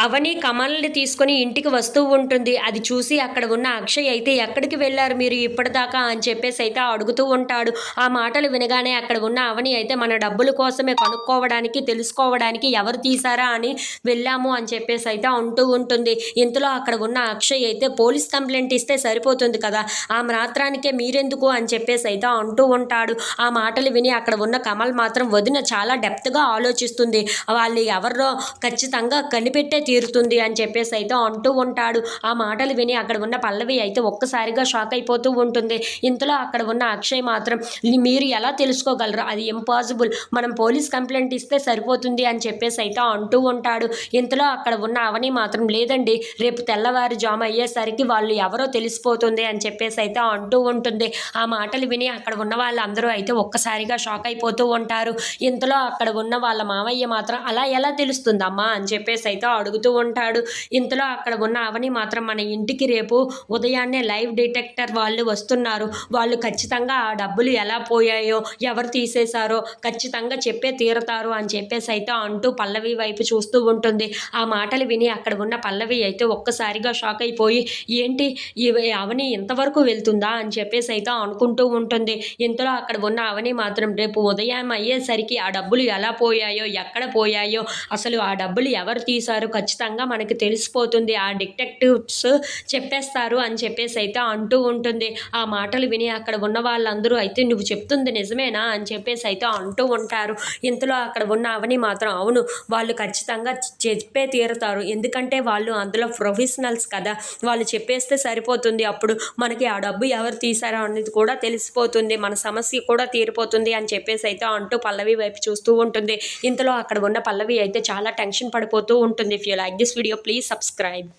అవని కమల్ని తీసుకొని ఇంటికి వస్తూ ఉంటుంది. అది చూసి అక్కడ ఉన్న అక్షయ్ అయితే ఎక్కడికి వెళ్ళారు మీరు ఇప్పటిదాకా? అని చెప్పేసి అయితే అడుగుతూ ఉంటాడు. ఆ మాటలు వినగానే అక్కడ ఉన్న అవని అయితే మన డబ్బుల కోసమే కనుక్కోవడానికి తెలుసుకోవడానికి ఎవరు తీసారా అని వెళ్ళాము అని చెప్పేసి అయితే అంటూ ఉంటుంది. ఇంతలో అక్కడ ఉన్న అక్షయ్ అయితే పోలీస్ కంప్లైంట్ ఇస్తే సరిపోతుంది కదా? ఆ మాత్రానికే మీరెందుకు? అని చెప్పేసి అయితే అంటూ ఉంటాడు. ఆ మాటలు విని అక్కడ ఉన్న కమల్ మాత్రం వదిన చాలా డెప్త్గా ఆలోచిస్తుంది. వాళ్ళు ఎవరో ఖచ్చితంగా కనిపెట్టే తీరుతుంది అని చెప్పేసి అయితే అంటూ ఉంటాడు. ఆ మాటలు విని అక్కడ ఉన్న పల్లవి అయితే ఒక్కసారిగా షాక్ అయిపోతూ ఉంటుంది. ఇంతలో అక్కడ ఉన్న అక్షయ్ మాత్రం మీరు ఎలా తెలుసుకోగలరు? అది ఇంపాసిబుల్ మనం పోలీస్ కంప్లైంట్ ఇస్తే సరిపోతుంది అని చెప్పేసి అయితే అంటూ ఉంటాడు. ఇంతలో అక్కడ ఉన్న అవని మాత్రం లేదండి రేపు తెల్లవారు జామ అయ్యేసరికి వాళ్ళు ఎవరో తెలిసిపోతుంది అని చెప్పేసి అయితే అంటూ ఉంటుంది. ఆ మాటలు విని అక్కడ ఉన్న వాళ్ళందరూ అయితే ఒక్కసారిగా షాక్ అయిపోతూ ఉంటారు. ఇంతలో అక్కడ ఉన్న వాళ్ళ మావయ్య మాత్రం అలా ఎలా తెలుస్తుందమ్మా? అని చెప్పేసి అయితే అడుగుతూ ఉంటాడు. ఇంతలో అక్కడ ఉన్న అవని మాత్రం మన ఇంటికి రేపు ఉదయాన్నే లైవ్ డిటెక్టర్ వాళ్ళు వస్తున్నారు. వాళ్ళు ఖచ్చితంగా ఆ డబ్బులు ఎలా పోయాయో ఎవరు తీసేశారో ఖచ్చితంగా చెప్పే తీరతారు అని చెప్పేసి అయితే అంటూ పల్లవి వైపు చూస్తూ ఉంటుంది. ఆ మాటలు విని అక్కడ ఉన్న పల్లవి అయితే ఒక్కసారిగా షాక్ అయిపోయి ఏంటి? అవని ఇంతవరకు వెళ్తుందా? అని చెప్పేసి అయితే అనుకుంటూ ఉంటుంది. ఇంతలో అక్కడ ఉన్న అవని మాత్రం రేపు ఉదయం అయ్యేసరికి ఆ డబ్బులు ఎలా పోయాయో ఎక్కడ పోయాయో అసలు ఆ డబ్బులు ఎవరు తీశారు ఖచ్చితంగా మనకి తెలిసిపోతుంది. ఆ డిటెక్టివ్స్ చెప్పేస్తారు అని చెప్పేసి అయితే అంటూ ఉంటుంది. ఆ మాటలు విని అక్కడ ఉన్న వాళ్ళందరూ అయితే నువ్వు చెప్తుంది నిజమేనా అని చెప్పేసి అయితే అంటూ ఉంటారు. ఇంతలో అక్కడ ఉన్న అవని మాత్రం అవును వాళ్ళు ఖచ్చితంగా చెప్పే తీరుతారు. ఎందుకంటే వాళ్ళు అందులో ప్రొఫెషనల్స్ కదా. వాళ్ళు చెప్పేస్తే సరిపోతుంది. అప్పుడు మనకి ఆ డబ్బు ఎవరు తీశారో అనేది కూడా తెలిసిపోతుంది. మన సమస్య కూడా తీరిపోతుంది అని చెప్పేసి అయితే అంటూ పల్లవి వైపు చూస్తూ ఉంటుంది. ఇంతలో అక్కడ ఉన్న పల్లవి అయితే చాలా టెన్షన్ పడిపోతూ ఉంటుంది. you like this video please subscribe.